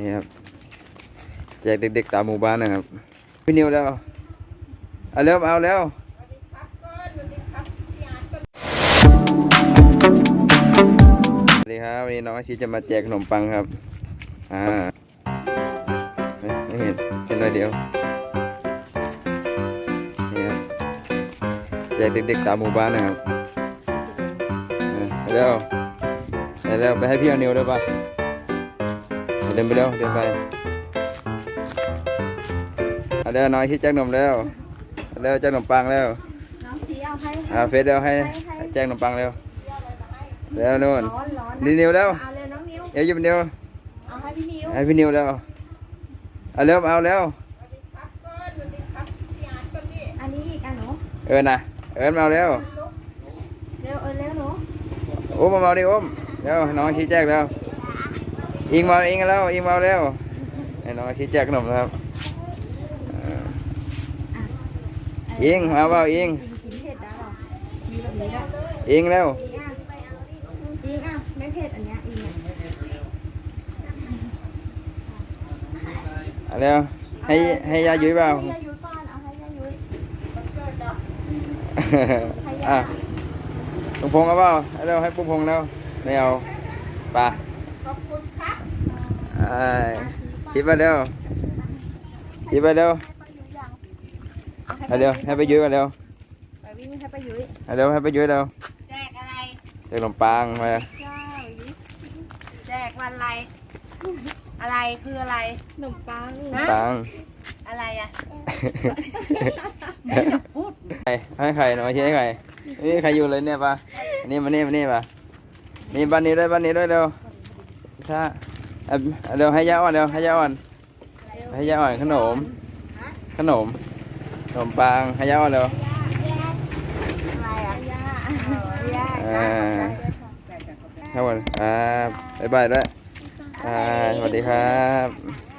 นี่ครับแจกเด็กๆตามหมู่บ้านนะครับ พี่นิวแล้วเอาเร็วเอาแล้วสวัสดีครับวันนี้น้องอาชีจะมาแจกขนมปังครับ อ่าไม่เห็นเห็นหน่อยเดียวนี่ครับแจกเด็กๆตามหมู่บ้านนะครับอ่าเร็วเร็วไปให้พี่เอานิวด้วยป่ะ เดินไปเร็วเดินไปเอาเร็วน้อยชิดแจกขนมเร็วเอาเร็วแจกขนมปังเร็วน้องสีเอาให้อ่าเฟซเร็วให้แจกขนมปังเร็วเร็วนู่นร้อนร้อนนี่นิวเร็วเอาเลยน้องนิวเดี๋ยวหยิบนิวเอาให้พี่นิวให้พี่นิวเร็วเอาเร็วเอาเร็วอันนี้อีกอะหนูเอิญนะเอิญมาเอาเร็วเร็วเออเร็วหนูอุ้มมาเอาดิอุ้มเร็วน้องชี้แจกเร็ว อิงมาอิงแล้วอิงมาเอาเร็วให้น้องชี้แจกขนมนะครับอ่าอิงมาเปล่าอิงกินเผ็ดได้หรอมีแบบนี้ด้วยอิงเร็วอีกอะอีกอะไม่เผ็ดอันเนี้ยอีกอะเอาเร็วให้ให้ยายุ้ยเปล่าให้ยายุ้ยก่อนเอาให้ยายุ้ยอะลุงพงษ์เอาเปล่าเอาเร็วให้ปุ้งพงษ์เร็วไม่เอาไป่ะ ขอบคุณครับคิดไปเร็วคิดไปเร็วให้ป้ายุ้ยยังเอาเร็วให้ไปยุ้ยกันเร็วไปวิ่งให้ป้ายุ้ยเอาเร็วให้ไปยุ้ยเร็วแจกอะไรเจอขนมปังมาเจ้ายุ้ยแจกวันอะไร อะไรคืออะไรขนมปังขนมปังอะไรอะพูดใครให้ใครหน่อยชี้ให้ใครนี่ใครอยู่เลยเนี่ยปะอันนี้มานี่มานี่ปะนี่บ้านนี้ด้วยบ้านนี้ด้วยเร็ว ถ้าเดี๋ยวให้ย่าอ่อนเดี๋ยวให้ย่าอ่อนให้ย่าอ่อนขนม ขนม ขนมปังให้ย่าอ่อนเร็วอะไรอะย่าย่าอ่าครับผมครับบ๊ายบายด้วยอ่าสวัสดีครับ